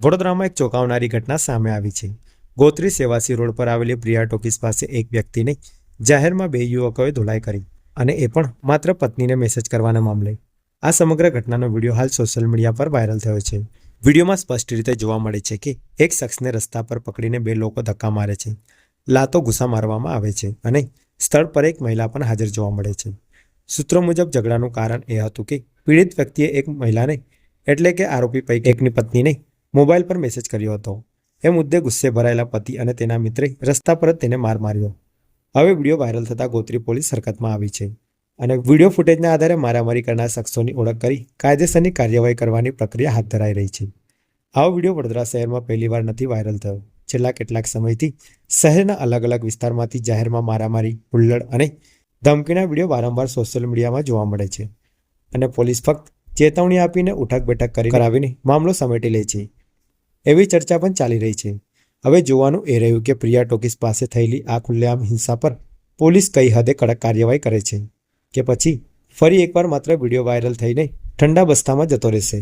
વડોદરામાં એક ચોંકાવનારી ઘટના સામે આવી છે. ગોત્રી સેવાસી રોડ પર આવેલી પ્રિયા ટોકીસ પાસે એક વ્યક્તિને જાહેરમાં બે યુવકોએ ધોલાઈ કરી અને એ પણ માત્ર પત્નીને મેસેજ કરવાના મામલે. આ સમગ્ર ઘટનાનો વીડિયો હાલ સોશિયલ મીડિયા પર વાયરલ થયો છે. વિડીયોમાં સ્પષ્ટ રીતે જોવા મળે છે કે એક શખ્સને રસ્તા પર પકડીને બે લોકો ધક્કા મારે છે, લાતો ગુસ્સા મારવામાં આવે છે અને સ્થળ પર એક મહિલા પણ હાજર જોવા મળે છે. સૂત્રો મુજબ ઝઘડાનું કારણ એ હતું કે પીડિત વ્યક્તિએ એક મહિલાને એટલે કે આરોપી પૈકી એકની પત્નીને મોબાઈલ પર મેસેજ કર્યો હતો. એ મુદ્દે ગુસ્સે ભરાયેલા પતિ અને તેના મિત્રે રસ્તા પર જ તેને માર માર્યો. હવે વીડિયો વાયરલ થતાં ગોત્રી પોલીસ હરકતમાં આવી છે. અને વીડિયો ફૂટેજના આધારે મારામારી કરનાર શખ્સોની ઓળખ કરી કાયદેસરની કાર્યવાહી કરવાની પ્રક્રિયા હાથ ધરાઈ રહી છે. આવો વીડિયો વડોદરા શહેરમાં પહેલીવાર નથી વાયરલ થયો. છેલ્લા કેટલાક સમયથી શહેરના અલગ અલગ વિસ્તારમાંથી જાહેરમાં મારામારી, હુલ્લડ અને ધમકીના વીડિયો વારંવાર સોશિયલ મીડિયામાં જોવા મળે છે. અને પોલીસ ફક્ત ચેતવણી આપીને ઉઠક બેઠક કરી કરાવીને મામલો સમેટી લે છે. એવી ચર્ચા પણ ચાલી રહી છે. હવે જોવાનું એ રહ્યું કે પ્રિયા ટોકીસ પાસે થયેલી આ ખુલ્લેઆમ હિંસા પર પોલીસ કઈ હદે કડક કાર્યવાહી કરે છે કે પછી ફરી એકવાર માત્ર વીડિયો વાયરલ થઈને ઠંડા બસ્તામાં જતો રહેશે.